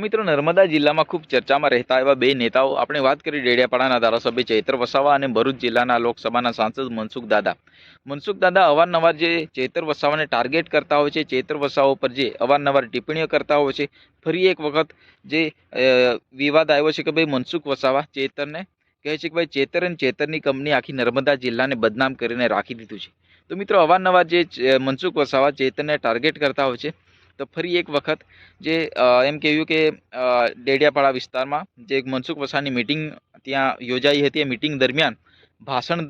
મિત્રો, નર્મદા જિલ્લામાં ખૂબ ચર્ચામાં રહેતા એવા બે નેતાઓ આપણે વાત કરી ડેડિયાપાડાના ધારાસભ્ય ચૈત્ર વસાવા અને ભરૂચ જિલ્લાના લોકસભાના સાંસદ મનસુખ દાદા. મનસુખ દાદા, અવારનવાર જે ચૈત્ર વસાવાને ટાર્ગેટ કરતા હોય છે, ચૈત્ર વસાવા પર જે અવારનવાર ટિપ્પણીઓ કરતા હોય છે, ફરી એક વખત જે વિવાદ આવ્યો છે કે ભાઈ મનસુખ વસાવા ચેતરને કહે છે કે ભાઈ ચેતર અને ચેતરની કંપની આખી નર્મદા જિલ્લાને બદનામ કરીને રાખી દીધું છે. તો મિત્રો, અવારનવાર જે મનસુખ વસાવા ચેતરને ટાર્ગેટ કરતા હોય છે તો ફરી એક વખત જે એમ કહ્યું કે ડેડિયાપાડા વિસ્તારમાં જે એક મનસુખ વસાવાની મિટિંગ ત્યાં યોજાઈ હતી. એ મિટિંગ દરમિયાન ભાષણ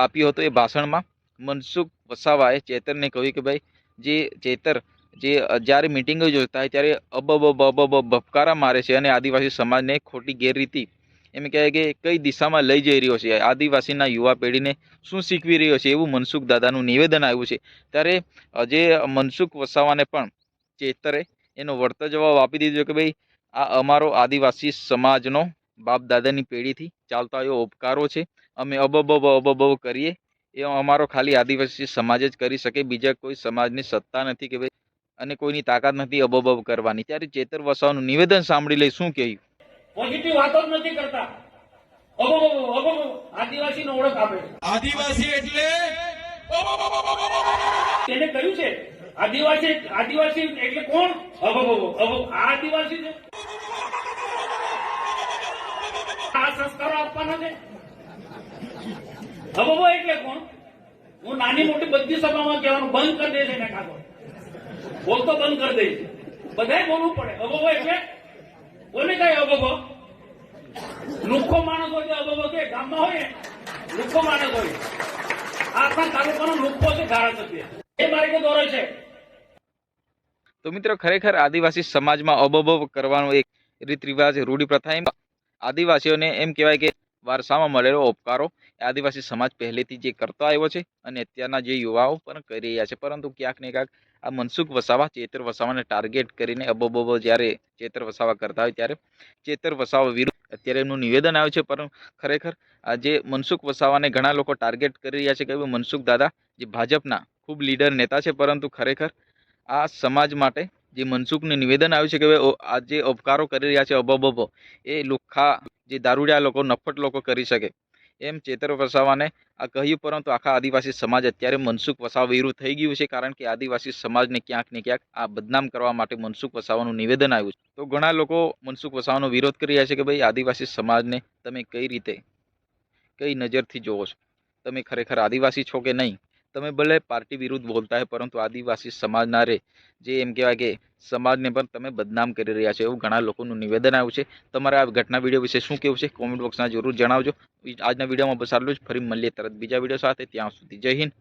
આપ્યું હતું. એ ભાષણમાં મનસુખ વસાવાએ ચેતરને કહ્યું કે ભાઈ, જે ચેતર, જે જ્યારે મિટિંગો જોતા હોય ત્યારે અબ અબ અબ બફકારા મારે છે અને આદિવાસી સમાજને ખોટી ગેરરીતિ એમ કહેવાય કે કઈ દિશામાં લઈ જઈ રહ્યો છે. આદિવાસીના યુવા પેઢીને શું શીખવી રહ્યો છે એવું મનસુખ દાદાનું નિવેદન આવ્યું છે. ત્યારે જે મનસુખ વસાવાને પણ ચેતરે એનો વળતો જવાબ આપી દીધો કે ભાઈ આ અમારો આદિવાસી સમાજનો બાપ દાદાની પેઢીથી ચાલતા એવો ઉપકારો છે અમે અબબ અબબ કરીએ એ અમારો ખાલી આદિવાસી સમાજ જ કરી શકે બીજા કોઈ સમાજની સત્તા નથી કે ભાઈ અને કોઈની તાકાત નથી અબબ કરવાની ત્યારે ચેતર વસાવાનું નિવેદન સાંભળી લઈ શું કહ્યું પોઝિટિવ વાતો જ નથી કરતા આદિવાસી ઓળખ આપે આદિવાસી એટલે તેને કહ્યું છે આદિવાસી આદિવાસી એટલે કોણ? અભો અબો આ આદિવાસી છે. આ સંસ્કારો આપવાના છે. અબો એટલે કોણ? હું નાની મોટી બધી સભામાં કહેવાનું બંધ કરી દે છે ને કાકો બોલતો બંધ કરી દઈશ. બધાય બોલવું પડે. અબો એટલે? કોને કઈ અબો લુખો માણસ હોય તો અબો કે ગામમાં હોય લુખો માણસ હોય. આખા તાલુકાનો લુખો છે, ધારાસભ્ય. એ માર્ગે દોરે છે. તો મિત્રો ખરેખર આદિવાસી સમાજમાં અબબ કરવાનો એક રીત રિવાજ રૂઢિ પ્રથા એમ આદિવાસીઓને એમ કહેવાય કે વારસામાં મળેલો ઉપકારો આદિવાસી સમાજ પહેલેથી જે કરતો આવ્યો છે અને અત્યારના જે યુવાઓ પણ કરી રહ્યા છે. પરંતુ ક્યાંક ને ક્યાંક આ મનસુખ વસાવા, ચેતર વસાવાને ટાર્ગેટ કરીને અબોબોબો જ્યારે ચેતર વસાવા કરતા હોય ત્યારે ચેતર વસાવા વિરુદ્ધ અત્યારે એમનું નિવેદન આવ્યું છે. પરંતુ ખરેખર આ જે મનસુખ વસાવાને ઘણા લોકો ટાર્ગેટ કરી રહ્યા છે. કે મનસુખ દાદા જે ભાજપના ખૂબ લીડર નેતા છે. પરંતુ ખરેખર આ સમાજ માટે જે મનસુખનું નિવેદન આવ્યું છે કે આ જે અપકારો કરી રહ્યા છે અબોબો એ લુખ્ખા જે દારૂડિયા લોકો, નફટ લોકો કરી શકે. એમ ચેતર વસાવાને આ કહ્યું, પરંતુ આખા આદિવાસી સમાજ અત્યારે મનસુખ વસાવા વિરુદ્ધ થઈ ગયું છે, કારણ કે આદિવાસી સમાજને ક્યાંક ને ક્યાંક આ બદનામ કરવા માટે મનસુખ વસાવાનું નિવેદન આવ્યું છે. તો ઘણા લોકો મનસુખ વસાવાનો વિરોધ કરી રહ્યા છે કે ભાઈ, આદિવાસી સમાજને તમે કઈ રીતે, કઈ નજરથી જોવો છો? તમે ખરેખર આદિવાસી છો કે નહીં? તમે ભલે પાર્ટી વિરુદ્ધ બોલતા હોય, પરંતુ આદિવાસી સમાજના રે, જે એમ કહેવાય કે સમાજને પણ તમે બદનામ કરી રહ્યા છો એવું ઘણા લોકોનું નિવેદન આવ્યું છે. તમારા આ ઘટના વીડિયો વિશે શું કેવું છે? કોમેન્ટ બોક્સમાં જરૂર જણાવજો. આજના વિડીયોમાં બસ આટલું જ. ફરી મળીએ તરત બીજા વીડિયો સાથે. ત્યાં સુધી જય હિન્દ